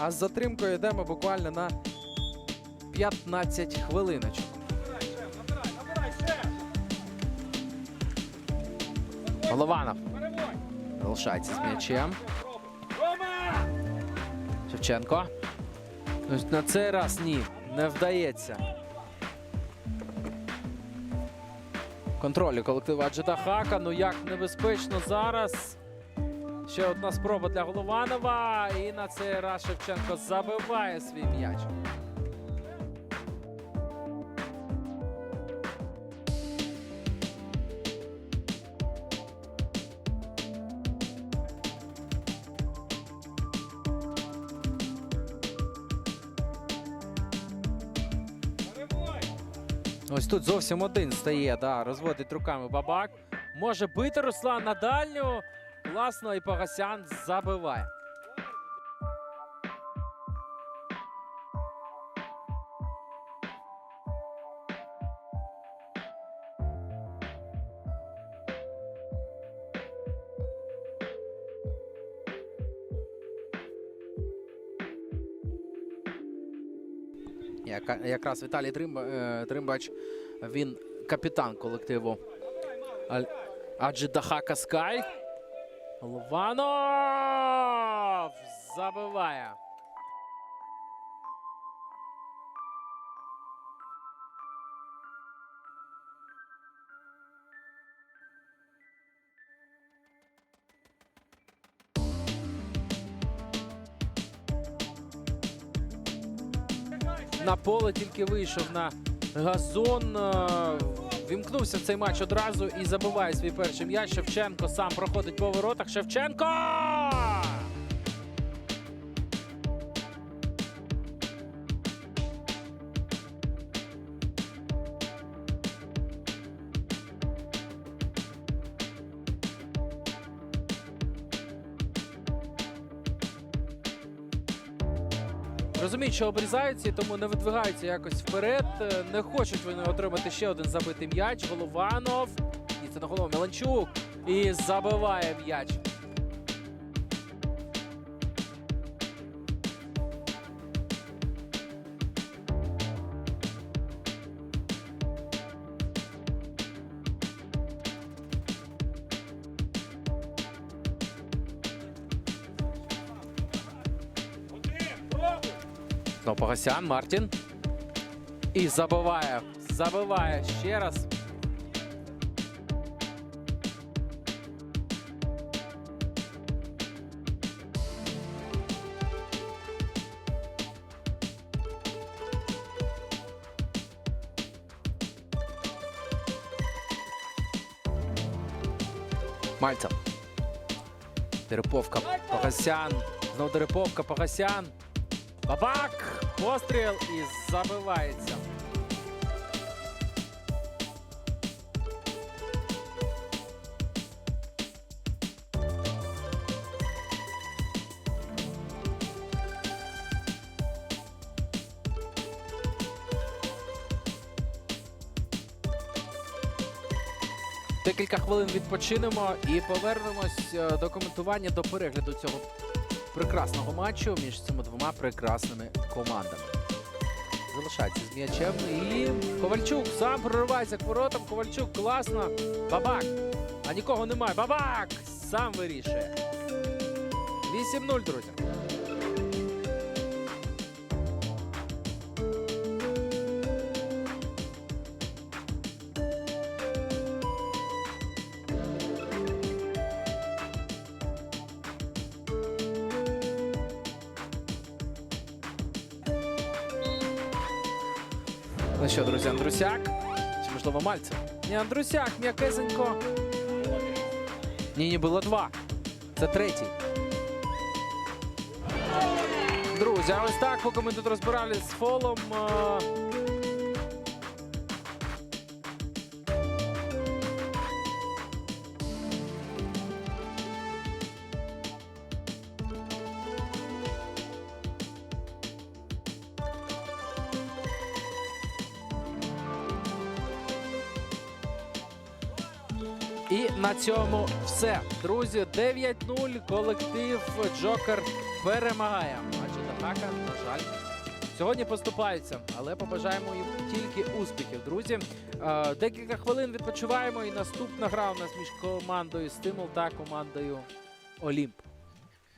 а з затримкою йдемо буквально на 15 хвилиночок. Голованов залишається з м'ячем. Шевченко. На цей раз ні, не вдається. Контролю колективу Аджита Хака. Ну як небезпечно зараз. Ще одна спроба для Голованова. І на цей раз Шевченко забиває свій м'яч. Ось тут зовсім один стає, да, розводить руками бабак. Може бити Руслан на дальню. Класно, і Погасян забиває. Якраз Віталій е, Тримбач, він капітан колективу Аджидахака Скай. Лованов забиває. На поле тільки вийшов на газон. Вімкнувся в цей матч одразу і забиває свій перший м'яч. Шевченко сам проходить по воротах. Шевченко! Розуміють, що обрізаються, і тому не видвигаються якось вперед. Е, Не хочуть вони отримати ще один забитий м'яч. Голованов. І це на голову Меланчук. І забиває м'яч. Знову Погасян, Мартін. І забиває. Забиває ще раз. Мальцев. Тереповка. Погасян. Знову Тереповка. Погасян. Бабак! Постріл і забивається. Декілька хвилин відпочинемо і повернемось е, до коментування до перегляду цього прекрасного матчу між цими двома прекрасними командами. Залишається з м'ячем і Ковальчук сам проривається к воротам. Ковальчук класно. Бабак. А нікого немає. Бабак! Сам вирішує. 8-0, друзі. Ну що, друзі, Андрусяк? Чи можливо Мальцев? Ні, Андрусяк, м'якесенько. Ні, ні, було два. Це третій. Друзі, а ось так, поки ми тут розбирались з фолом. І на цьому все. Друзі, 9-0. Колектив Джокер перемагає. Адже атака, на жаль. Сьогодні поступаються, але побажаємо їм тільки успіхів, друзі. Е, Декілька хвилин відпочиваємо, і наступна гра у нас між командою Стимул та командою Олімп.